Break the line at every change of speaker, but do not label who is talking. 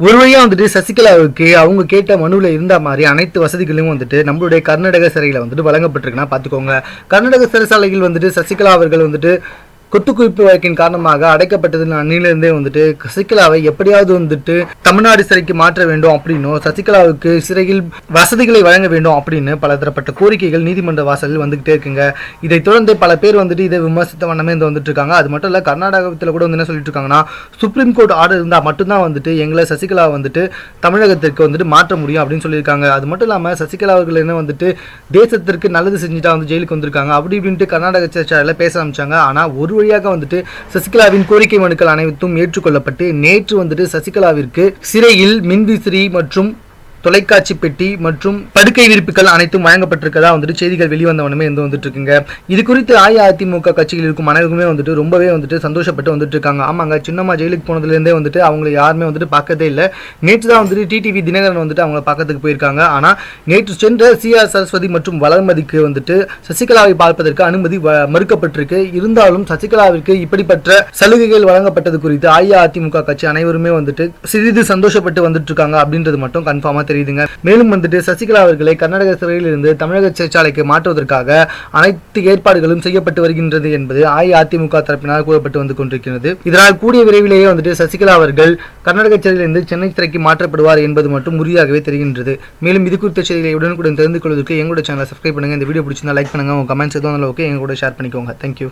ஒரு வழியா வந்துட்டு சசிகலாவுக்கு அவங்க கேட்ட மனுவில் இருந்த மாதிரி அனைத்து வசதிகளும் வந்துட்டு நம்மளுடைய கர்நாடக சிறையில் வந்துட்டு வழங்கப்பட்டிருக்குன்னா பார்த்துக்கோங்க. கர்நாடக சிறைசாலையில் வந்துட்டு சசிகலா அவர்கள் வந்துட்டு கொத்துக்குவிப்பு வழக்கின் காரணமாக அடைக்கப்பட்டது அணிலிருந்தே வந்துட்டு சசிகலாவை எப்படியாவது வந்துட்டு தமிழ்நாடு சிறைக்கு மாற்ற வேண்டும் அப்படின்னும் சசிகலாவுக்கு சிறையில் வசதிகளை வழங்க வேண்டும் அப்படின்னு பல தரப்பட்ட கோரிக்கைகள் நீதிமன்ற வாசலில் வந்துகிட்டே இருக்குங்க. இதை தொடர்ந்து பல பேர் வந்துட்டு இதை விமர்சித்த வண்ணமே இந்த வந்துட்டு இருக்காங்க அது மட்டும் இல்ல கர்நாடகத்தில் கூட வந்து என்ன சொல்லிட்டு இருக்காங்கன்னா சுப்ரீம் கோர்ட் ஆர்டர் இருந்தால் மட்டும்தான் வந்துட்டு எங்களை சசிகலா வந்துட்டு தமிழகத்திற்கு வந்துட்டு மாற்ற முடியும் அப்படின்னு சொல்லியிருக்காங்க. அது மட்டும் இல்லாமல் சசிகலா அவர்கள் என்ன வந்துட்டு தேசத்திற்கு நல்லது செஞ்சுட்டா வந்து ஜெயிலுக்கு வந்திருக்காங்க. அப்படி இப்படின்ட்டு கர்நாடக சிறைச்சாலையில் பேச ஆரம்பிச்சாங்க. ஆனால் ஒரு வழியாக வந்துட்டு சசிகலாவின் கோரிக்கை மனுக்கள் அனைத்தும் ஏற்றுக்கொள்ளப்பட்டு நேற்று வந்துட்டு சசிகலாவிற்கு சிறையில் மின்விசிறி மற்றும் தொலைக்காட்சி பெட்டி மற்றும் படுக்கை விரிப்புகள் அனைத்தும் வழங்கப்பட்டிருக்கதா வந்துட்டு செய்திகள் வெளிவந்தவனுமே வந்து வந்துட்டு இருக்குங்க இது குறித்து அஇஅதிமுக கட்சியில் இருக்கும் அனைவருமே வந்துட்டு ரொம்பவே வந்துட்டு சந்தோஷப்பட்டு வந்துட்டு இருக்காங்க ஆமாங்க சின்னம்மா ஜெயிலுக்கு போனதுலேருந்தே வந்துட்டு அவங்களை யாருமே வந்துட்டு பார்க்கதே இல்லை. நேற்று தான் வந்துட்டு டிடிவி தினகரன் வந்துட்டு அவங்கள பார்க்கறதுக்கு போயிருக்காங்க. ஆனால் நேற்று சென்ற சிஆர் சரஸ்வதி மற்றும் வளர்மதிக்கு வந்துட்டு சசிகலாவை பார்ப்பதற்கு அனுமதி வ- மறுக்கப்பட்டிருக்கு. இருந்தாலும் சசிகலாவிற்கு இப்படிப்பட்ட சலுகைகள் வழங்கப்பட்டது குறித்து அஇஅதிமுக கட்சி அனைவருமே வந்துட்டு சிறிது சந்தோஷப்பட்டு வந்துட்டு இருக்காங்க அப்படின்றது மட்டும் கன்ஃபார்மாக தெரியுதுங்க. மேலும் வந்துட்டு சசிகலா அவர்களை கர்நாடக சிறையில் இருந்து தமிழக சிறைச்சாலைக்கு மாற்றுவதற்காக அனைத்து ஏற்பாடுகளும் செய்யப்பட்டு வருகின்றது என்பது அஇஅதிமுக தரப்பினால் கூறப்பட்டு வந்து கொண்டிருக்கிறது. இதனால் கூடிய விரைவிலேயே வந்துட்டு சசிகலா அவர்கள் கர்நாடக சிறையிலிருந்து சென்னை சிறைக்கு மாற்றப்படுவார் என்பது மட்டும் உறுதியாகவே தெரிகின்றது. மேலும் இது குறித்த செய்திகளை உடனுக்குடன் தெரிந்து கொள்வதற்கு எங்களோட சேனலை சப்ஸ்கிரைப் பண்ணுங்க. இந்த வீடியோ பிடிச்சிருந்தா லைக் பண்ணுங்க. உங்க கமெண்ட்ஸ் எதுவும் ஓகே எங்க கூட ஷேர் பண்ணிக்கோங்க. தேங்க்யூ